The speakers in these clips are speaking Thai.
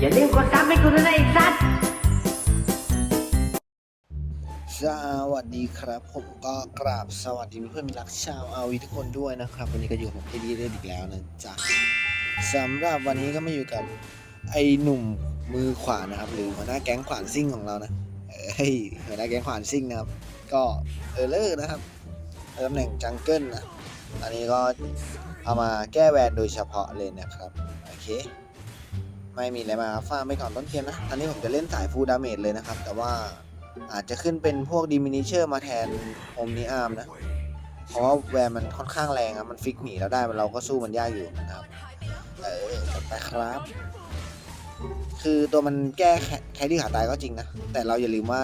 อย่าลืมกดซับให้กูด้วยนะไอ้สัตว์สวัสดีครับ ผมก็กราบสวัสดีเพื่อนมิรักชาวอาวีทุกคนด้วยนะครับ วันนี้ก็อยู่กับผมเอดีเดอีกแล้วนะจ๊ะสำหรับวันนี้ก็มาอยู่กับไอ้หนุ่มมือขวานะครับ หรือหัวหน้าแก๊งขวานซิ่งของเรานะเฮ้ยหัวหน้าแก๊งขวานซิ่งนะครับ ก็เออเลอร์นะครับตำแหน่งจังเกิลนะอันนี้ก็เอามาแก้แวนโดยเฉพาะเลยนะครับ โอเค ไม่มีอะไรมาฟาร์มไปก่อนต้นเกมนะตอนนี้ผมจะเล่นสายฟูดาเมจเลยนะครับ แต่ว่าอาจจะขึ้นเป็นพวกดิมินิเชอร์มาแทนโอมนิอาร์มนะ เพราะว่าแวร์มันค่อนข้างแรงครับมันฟิกหนีเราได้เราก็สู้มันยากอยู่นะครับเออจัดไปครับ คือตัวมันแก้แคแครี่ขาตายก็จริงนะ แต่เราอย่าลืมว่า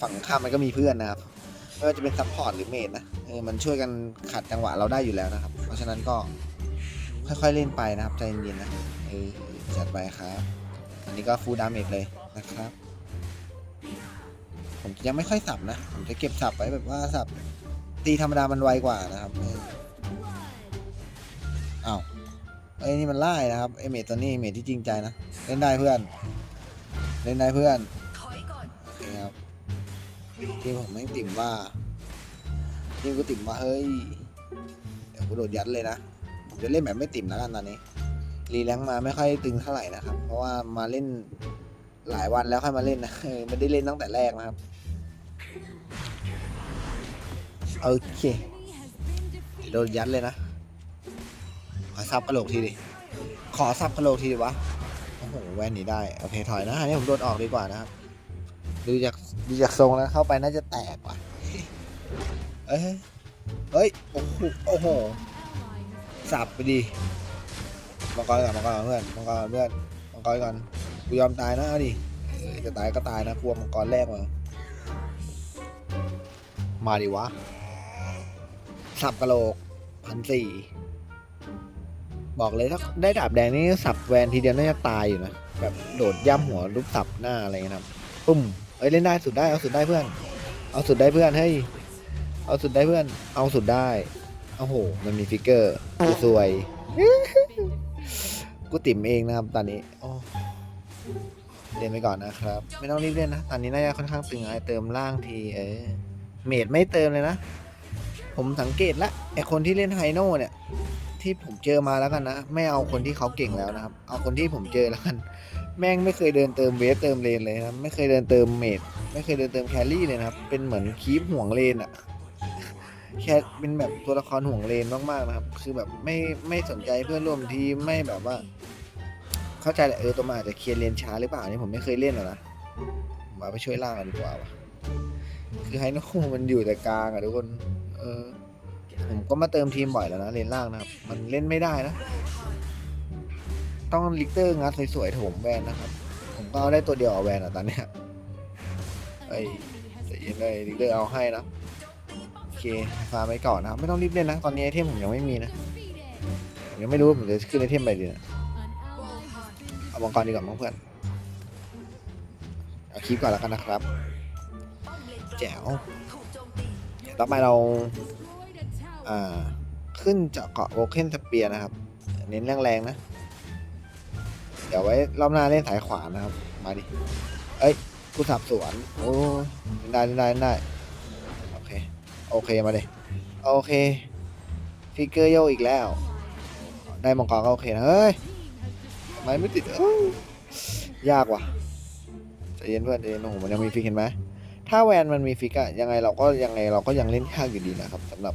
ฝั่งข้ามมันก็มีเพื่อนนะครับไม่ว่าจะเป็นซัพพอร์ตหรือเมดนะเออมันช่วยกันขัดจังหวะเราได้อยู่แล้วนะครับ เพราะฉะนั้นก็ค่อยๆเล่นไปนะครับใจเย็นๆนะเออ จัดไปครับ อันนี้ก็ฟูลดาเมจเลยนะครับ ผมยังไม่ค่อยสับนะ ผมจะเก็บสับไว้แบบว่าสับตีธรรมดามันไวกว่านะครับเอ้าวไอ้นี่มันไล่นะครับไอเมทตัวนี้เมทที่จริงใจนะ เล่นได้เพื่อน เล่นได้เพื่อนโอเครับทีมผมไม่ติ่มว่าทีมกูติ่มว่าเฮ้ย เดี๋ยวกูโดดยัดเลยนะ ผมจะเล่นแบบไม่ติ่มแล้วกันตอนนี้ รีแลงมาไม่ค่อยตึงเท่าไหร่นะครับ เพราะว่ามาเล่นหลายวันแล้วค่อยมาเล่นนะไม่ได้เล่นตั้งแต่แรกนะครับ โอเคโดนยัดเลยนะ ขอซับกระโหลกทีดิ ขอซับกระโหลกทีดิวะ โอ้โห แว่นหนีได้ โอเค ถอยนะอันนี้ผมโดนออกดีกว่านะครับ ดูจากดูจากทรงแล้วเข้าไปน่าจะแตกว่ะ เอ้ย เฮ้ย โอ้โห โอ้โห สับไปดี มังกรก่อนมังกรก่อนเพื่อนมังกรก่อนเพื่อนมังกรก่อนกูยอมตายนะดิจะตายก็ตายนะกลัวมังกรแรกมามาดิวะสับกะโหลกพันสี่บอกเลยถ้าได้ดาบแดงนี่สับแวนทีเดียวน่าจะตายอยู่นะแบบโดดย่ำหัวรูปสับหน้าอะไรเงี้ยนะครับปุ้มเอ้ยเล่นได้สุดได้เอาสุดได้เพื่อน เอาสุดได้เพื่อนเฮ้ยเอาสุดได้เพื่อน เอาสุดได้โอ้โห มันมีฟิกเกอร์สวย กูติ่มเองนะครับตอนนี้โอ้เล่นไปก่อนนะครับ ไม่ต้องรีบเล่นนะ ตอนนี้น่าจะค่อนข้างตึงไอเติมล่างทีเออเมดไม่เติมเลยนะ ผมสังเกตละไอคนที่เล่นไฮโน่เนี่ย ที่ผมเจอมาแล้วกันนะ ไม่เอาคนที่เขาเก่งแล้วนะครับ เอาคนที่ผมเจอแล้วกัน แม่งไม่เคยเดินเติมเวฟเติมเลนเลยนะครับไม่เคยเดินเติมเมดไม่เคยเดินเติมแครี่เลยนะครับ เป็นเหมือนคีปห่วงเลนอะ แค่เป็นแบบตัวละครห่วงเลนมากๆนะครับ คือแบบไม่ไม่สนใจเพื่อนร่วมทีมไม่แบบว่า เข้าใจแหละเออตัวมันอาจจะเคลียร์เลนช้าหรือเปล่านี่ผมไม่เคยเล่นหรอกนะมาไปช่วยล่างกันดีกว่าวะคือไฮโน่มันอยู่แต่กลางอะทุกคน เออ ผมก็มาเติมทีมบ่อยแล้วนะเลนล่างนะครับ มันเล่นไม่ได้นะ ต้องลิกเตอร์งัดสวยๆโถมแวนนะครับ ผมก็เอาได้ตัวเดียวเอาแวนอะตอนเนี้ยไอ้ใจเย็นเลยลิกเตอร์เอาให้นะ ฟาร์มไว้ก่อนนะครับไม่ต้องรีบเล่นนะตอนนี้ไอเทมผมยังไม่มีนะผมยังไม่รู้ผมจะขึ้นไอเทมไปดีนะเอามังกรดีกว่าเพื่อนเอาคลิปก่อนแล้วกันนะครับ แจ๋วเดี๋ยวต่อไปเราอ่าขึ้นจาะเกาะโวเคนสเปียร์นะครับ เน้นแรงๆนะ เดี๋ยวไว้รอบหน้าเล่นสายขวานะครับ มาดิ เอ้ยกูสับสวน โอ้เล่นได้ได้ได้ อเคมาเลยโอเค ฟิกเกอร์โยกอีกแล้ว ได้มังกรก็โอเคนะเฮ้ยทำไมไม่ติดเอ้ยากว่ะใจเย็นเพื่อนใจเย็นโอ้โหมันยังมีฟิกเห็นไหมถ้าแวนมันมีฟิกอะยังไงเราก็ยังไงเราก็ยังเล่นยากอยู่ดีนะครับสำหรับ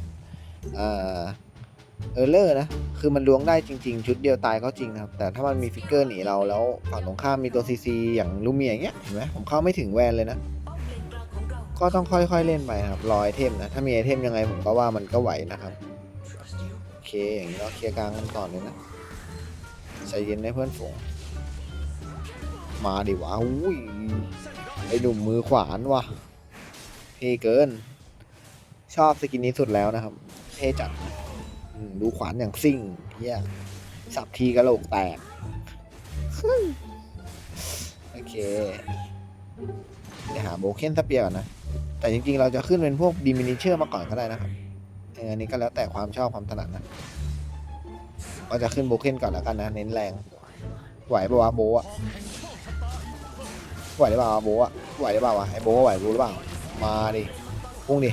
เออเลอร์นะ คือมันล้วงได้จริง ๆ ชุดเดียวตายก็จริงนะครับ แต่ถ้ามันมีฟิกเกอร์หนีเราแล้วฝั่งตรงข้ามมีตัวซีซีอย่างลูเมียอย่างเงี้ยเห็นไหมผมเข้าไม่ถึงแวนเลยนะ ก็ต้องค่อยๆเล่นไปครับรอไอเทมนะ ถ้ามีไอเทมยังไงผมก็ว่ามันก็ไหวนะครับโอเคอย่างนี้เราเคลียร์กลางกันก่อนเลยนะใจเย็นนะเพื่อนฝูงมาดิวะอุ้ยไอหนุ่มมือขวานวะเท่เกิน ชอบสกินนี้สุดแล้วนะครับเท่จัดดูขวานอย่างซิ่งเฮียสับทีกระโหลกแตกโอเคเดี๋ยวหาโบเคนสเปียร์ก่อนนะ แต่จริงๆ เราจะขึ้นเป็นพวกดิมินิเชอร์มาก่อนก็ได้นะครับอันนี้ก็แล้วแต่ความชอบความถนัดนะก็จะขึ้นโบเคนก่อนแล้วกันนะ เน้นแรง ไหวปะวะโบอะไหวหรือเปล่าโบอะไหวหรือเปล่าวะไอโบไหวกูหรือเปล่า มาดิพุ่งดิ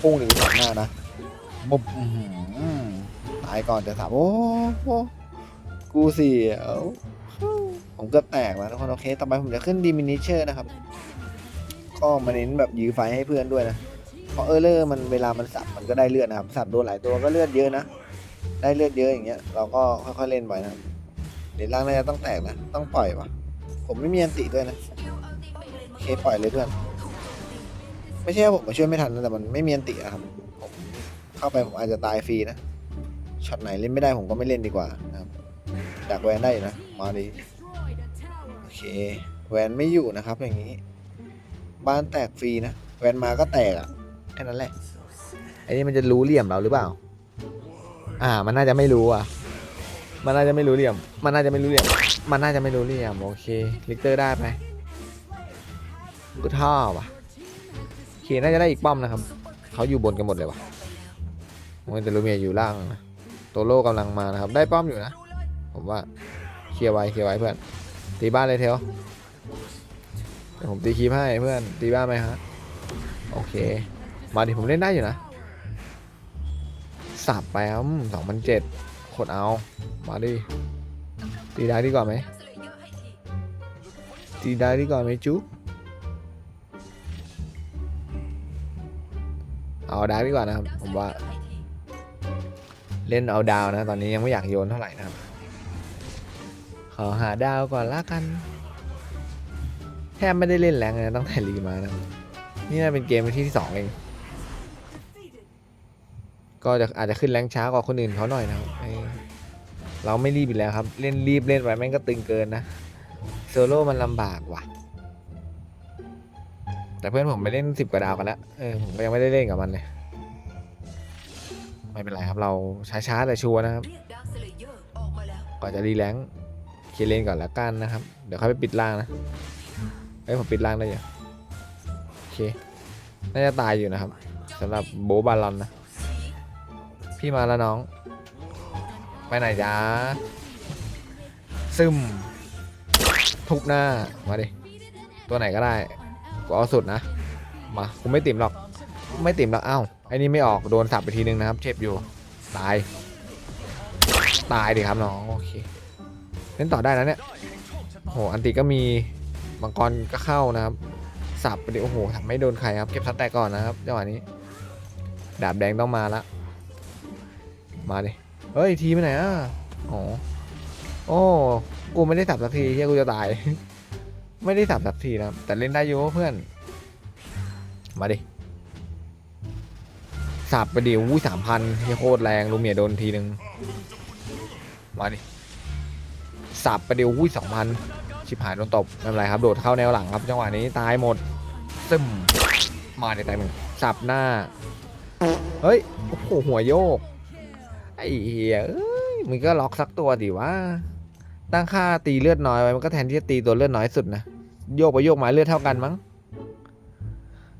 พุ่งดิสองหน้านะบุบตายก่อนจะสามโอ้โหกูเสียวผมเกือบแตกแล้วทุกคนโอเค ต่อไปผมจะขึ้นดีมินิเชอร์นะครับ ก็มาเน้นแบบยื้อไฟให้เพื่อนด้วยนะเพราะเออเลอร์มันเวลามันสับมันก็ได้เลือดนะครับสับโดนหลายตัวก็เลือดเยอะนะ ได้เลือดเยอะอย่างเงี้ยเราก็ค่อยๆเล่นไปนะเดี๋ยวล่างน่าจะต้องแตกนะ ต้องปล่อยวะผมไม่มีอันติด้วยนะโอเคปล่อยเลยเพื่อน ไม่ใช่ผมมาช่วยไม่ทันนะแต่มันไม่มีอันติอะครับผมเข้าไปผมอาจจะตายฟรีนะช็อตไหนเล่นไม่ได้ผมก็ไม่เล่นดีกว่านะครับดักแวนได้นะมาดีโอเคแวนไม่อยู่นะครับอย่างนี้ บ้านแตกฟรีนะแวนมาก็แตกอะแค่นั้นแหละไอ้นี่มันจะรู้เหลี่ยมเราหรือเปล่า อ่า มันน่าจะไม่รู้อะ มันน่าจะไม่รู้เหลี่ยม มันน่าจะไม่รู้เหลี่ยม มันน่าจะไม่รู้เหลี่ยมโอเคลิกเตอร์ได้ไหมกูท่อว่ะโอเคน่าจะได้อีกป้อมนะครับเขาอยู่บนกันหมดเลยว่ะมันแต่ลูเมียอยู่ล่างนะโตโร่กำลังมานะครับ ได้ป้อมอยู่นะ ผมว่าเคลียร์ไว้เคลียร์ไว้เพื่อนตีบ้านเลยเทล ดี๋ยวผมตีคีบให้เพื่อนตีบ้าไหมฮะโอเค มาดิผมเล่นได้อยู่นะสับไปครับสองพันเจ็ดขดเอา มาดิ ตีได้ดีกว่าไหมตีได้ดีกว่าไหมจุ๊เอาดาร์กดีกว่านะครับผมว่า เล่นเอาดาวนะ ตอนนี้ยังไม่อยากโยนเท่าไหร่นะครับ ขอหาดาวก่อนละกัน บไม่ได้เล่นแรงเลยนะตั้งแต่รีมานะนี่น่าเป็นเกมที่ที่สองเอง ก็จะอาจจะขึ้นแรงช้ากว่าคนอื่นเขาหน่อยนะครับเเราไม่รีบอีกแล้วครับ เล่นรีบเล่นไปแม่งก็ตึงเกินนะโซโล่มันลำบากว่ะ แต่เพื่อนผมไปเล่นสิบกว่าดาวกันแล้วเออผมก็ยังไม่ได้เล่นกับมันเลย ไม่เป็นไรครับเราช้าๆแต่ชัวร์นะครับก่อนจะรีแลงเคลียร์เลนก่อนละกันนะครับ เดี๋ยวค่อยไปปิดล่างนะ เอ้ยผมปิดล่างได้อยู่โอเคน่าจะตายอยู่นะครับสำหรับโบบาลอนนะ พี่มาแล้วน้อง ไปไหนจ้าซึม ทุบหน้า มาดิ ตัวไหนก็ได้ กูเอาสุดนะ มากูไม่ติ่มหรอก ไม่ติ่มหรอกอ้าวไอ้นี่ไม่ออกโดนสับไปทีนึงนะครับ เจ็บอยู่ ตาย ตายดิครับน้อง โอเค เล่นต่อได้นะเนี่ยโหอันติก็มี มังกรก็เข้านะครับสับไปดิโอ้โหทำไม่โดนใครครับ เก็บสแต็กก่อนนะครับจังหวะนี้ ดาบแดงต้องมาละ มาดิ เฮ้ย ทีไปไหนอะอ๋อโอ้กูไม่ได้สับสักทีเฮียกูจะตาย ไม่ได้สับสักทีนะแต่เล่นได้อยู่เพื่อน มาดิสับไปดิอู้สามพันเฮียโคตรแรงลูเมียโดนทีหนึ่งมาดิสับไปดิอู้สองพัน ชิบหายโดนตบไม่เป็นไรครับโดดเข้าแนวหลังครับจังหวะนี้ตายหมดซึมมาในแตายมึงสับหน้า เฮ้ยโอ้โหหัวโยกไอ้เหี้ยมึงก็ล็อกสักตัวดิว่าตั้งค่าตีเลือดน้อยไว้มันก็แทนที่จะตีตัวเลือดน้อยสุดนะโยกไปโยกมาเลือดเท่ากันมั้ง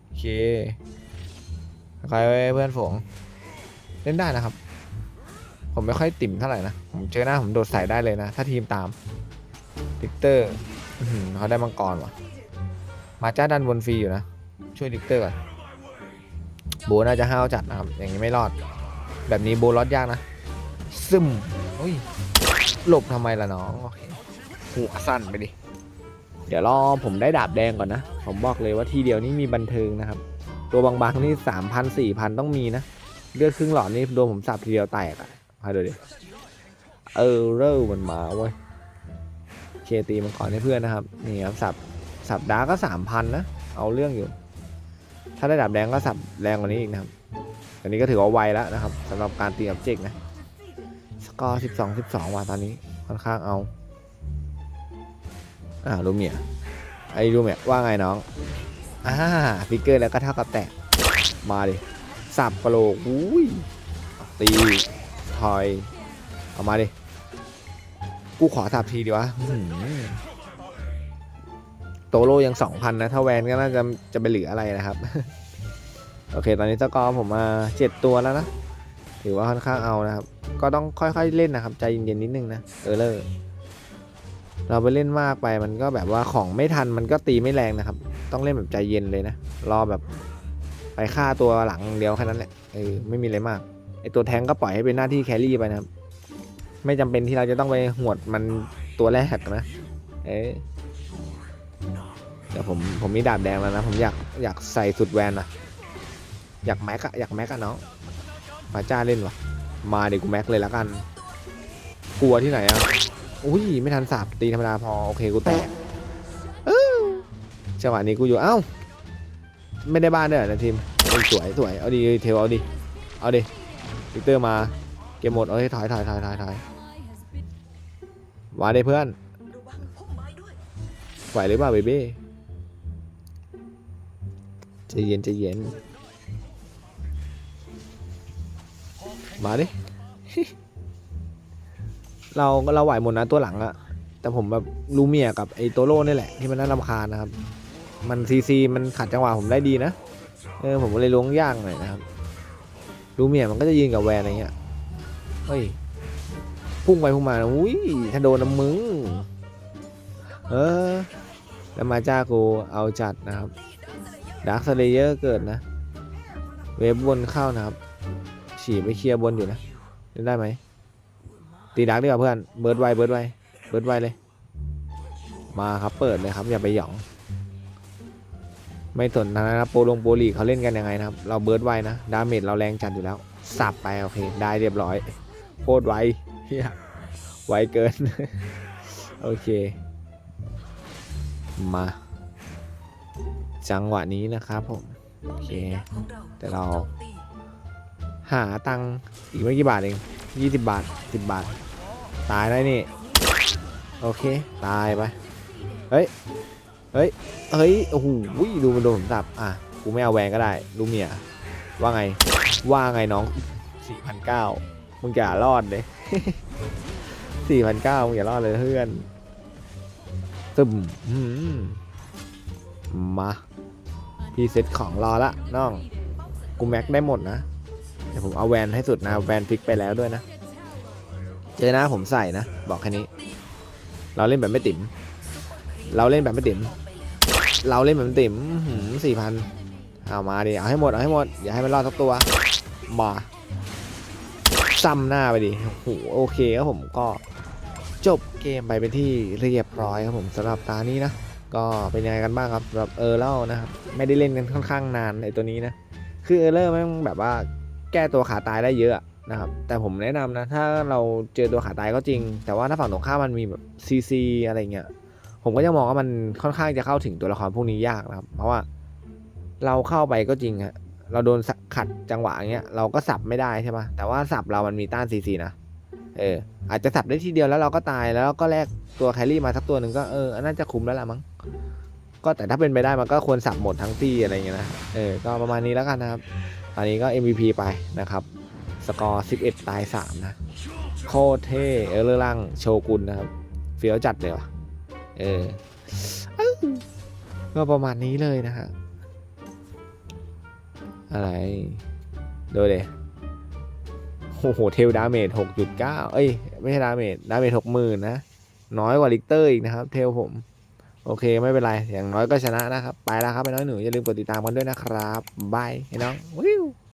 โอเคใครไว้เพื่อนฝงเล่นได้นะครับ ผมไม่ค่อยติ่มเท่าไหร่นะ ผมเจอหน้าผมโดดใส่ได้เลยนะ ถ้าทีมตาม ดิกเตอร์เขาได้มังกรว่ะ มาจ้าดันวนฟรีอยู่นะ ช่วยดิกเตอร์ก่อนโบน่าจะห้าวจัดนะครับ อย่างนี้ไม่รอด แบบนี้โบรอดยากนะ ซึมอุ้ยหลบทำไมล่ะน้องโอเคหัวสั้นไปดิ เดี๋ยวรอผมได้ดาบแดงก่อนนะ ผมบอกเลยว่าทีเดียวนี่มีบันเทิงนะครับ ตัวบางๆนี่สามพันสี่พันต้องมีนะ เลือดครึ่งหลอดนี่โดนผมสับทีเดียวแตกอะมาดูดิ เออเริ่มมันมาเว้ย เคตีมันก่อนให้เพื่อนนะครับนี่ครับสับสับดาร์ก็สามพันนะเอาเรื่องอยู่ ถ้าได้ดาบแดงก็สับแรงกว่านี้อีกนะครับอันนี้ก็ถือว่าไวแล้วนะครับสำหรับการตีกับเจกนะสกอร์สิบสองสิบสองว่ะตอนนี้ค่อนข้างเอาอ่าลูเมียไอ้ลูเมียว่าไงน้องอ่าฟิกเกอร์แล้วก็เท่ากับแตกมาดิสับกระโหลกอุ้ยตีถอยเอามาดิ กูขอสับทีดีวะอื้อหือโตโรยังสองพันนะ ถ้าแวนก็น่าจะจะไปเหลืออะไรนะครับ โอเค ตอนนี้สกอร์ผมมาเจ็ดตัวแล้วนะ ถือว่าค่อนข้างเอานะครับ ก็ต้องค่อยๆเล่นนะครับ ใจเย็นๆนิดนึงนะ เออเลอร์เราไปเล่นมากไปมันก็แบบว่าของไม่ทันมันก็ตีไม่แรงนะครับ ต้องเล่นแบบใจเย็นเลยนะ รอแบบไปฆ่าตัวหลังอย่างเดียวแค่นั้นแหละ เออ ไม่มีอะไรมาก ไอตัวแทงก็ปล่อยให้เป็นหน้าที่แครี่ไปนะครับ ไม่จำเป็นที่เราจะต้องไปหวดมันตัวแรกนะ เออเดี๋ยวผมผมมีดาบแดงแล้วนะ ผมอยากอยากใส่สุดแวนอะอยากแม็กอะอยากแม็กอะเน้องมาจ้าเล่นวะมาเดี๋ยวกูแม็กเลยละกัน กลัวที่ไหนอะอุ้ยไม่ทันสาบตีธรรมดาพอโอเคกูแตกเอ้าจังหวะนี้กูอยู่เอ้าไม่ได้บ้านด้วยเหรอนะทีมสวยสวยเอาดีเทลเอาดิเอาดิวิกเตอร์มาเกมหมดเอ้ยถอยถอยถอยถอยถอย มาได้เพื่อนไหวหรือเปล่าเบบี้ใจเย็นใจเย็น มาดิ เราเราไหวหมดนะตัวหลังอะแต่ผมแบบลูเมียกับไอโตโร่นี่แหละที่มันน่ารำคาญนะครับ มันซีซีมันขัดจังหวะผมได้ดีนะ เออผมก็เลยล้วงย่างหน่อยนะครับ ลูเมียมันก็จะยืนกับแวนอะไรเงี้ย เฮ้ย พุ่งไปพุ่งมาอุ้ยถ้าโดนน้ำมึง เออแล้วมาจ้ากูเอาจัดนะครับดาร์คสเลเยอร์เกิดนะ เวฟบนเข้านะครับ ฉีไปเคลียร์บนอยู่นะเล่นได้ไหมตีดักดีกว่าเพื่อน เบิร์ดไวเบิร์ดไวเบิร์ดไวเลย มาครับเปิดเลยครับ อย่าไปหยอง ไม่สนนะครับโปรลงโปรลีเขาเล่นกันยังไงนะครับ เราเบิร์ดไวนะ ดาเมจเราแรงจัดอยู่แล้ว สับไปโอเค ได้เรียบร้อยโคตรไว เฮียไวเกิน โอเค มา จังหวะนี้นะครับผม โอเค แต่เรา หาตังอีกไม่กี่บาทเองยี่สิบบาทสิบบาท ตายได้นี่ โอเค ตายไป เฮ้ย เฮ้ย เฮ้ย โอ้โหดูมันโดนผมสับ อะ กูไม่เอาแหวนก็ได้ ลูเมีย ว่าไง ว่าไงน้องสี่พันเก้า มึงอย่ารอดเลยสี่พันเก้ามึงอย่ารอดเลยเพื่อนซึมมมาพี่เซ็ตของรอละน้อง กูแม็กได้หมดนะเดี๋ยวผมเอาแวนให้สุดนะแวนฟิกไปแล้วด้วยนะ เจอหน้าผมใส่นะ บอกแค่นี้ เราเล่นแบบไม่ติ๋มเราเล่นแบบไม่ติ๋มเราเล่นแบบไม่ติ๋มสี่พันเอามาดิเอาให้หมดเอาให้หมดอย่าให้มันรอดสักตัวมา ซ้ำหน้าไปดิโอ้โหโอเคครับผมก็จบเกมไปเป็นที่เรียบร้อยครับผมสำหรับตานี้นะ ก็เป็นยังไงกันบ้างครับสำหรับเออร์เล่านะครับ ไม่ได้เล่นกันค่อนข้างนานไอตัวนี้นะ คือเออร์เลอร์มันแบบว่าแก้ตัวขาตายได้เยอะนะครับ แต่ผมแนะนำนะ ถ้าเราเจอตัวขาตายก็จริง แต่ว่าถ้าฝั่งตรงข้ามมันมีแบบซีซีอะไรเงี้ย ผมก็จะมองว่ามันค่อนข้างจะเข้าถึงตัวละครพวกนี้ยากนะครับ เพราะว่าเราเข้าไปก็จริงฮะ เราโดนขัดจังหวะอย่างเงี้ยเราก็สับไม่ได้ใช่ปะแต่ว่าสับเรามันมีต้านซีซีนะเอออาจจะสับได้ทีเดียวแล้วเราก็ตายแล้วก็แลกตัวแครี่มาสักตัวหนึ่งก็เออน่าจะคุ้มแล้วล่ะมั้งก็แต่ถ้าเป็นไปได้มันก็ควรสับหมดทั้งตี้อะไรเงี้ยนะเออก็ประมาณนี้แล้วกันนะครับตอนนี้ก็ MVP ไปนะครับ สกอร์ 11 ตาย 3 นะ โคตรเท่เออเลอร์ล่างโชกุนนะครับเฟี้ยวจัดเลยว่ะเอออื้อก็ประมาณนี้เลยนะฮะ อะไร ดูเดโอ้โห เทลดาเมจ6.9เอ้ย ไม่ใช่ดาเมจ ดาเมจ60,000นะ น้อยกว่าลิกเตอร์อีกนะครับ เทลผม โอเค ไม่เป็นไร อย่างน้อยก็ชนะนะครับ ไปแล้วครับ ไปน้อยหนูอย่าลืมกดติดตามกันด้วยนะครับ บายไอ้น้องวิว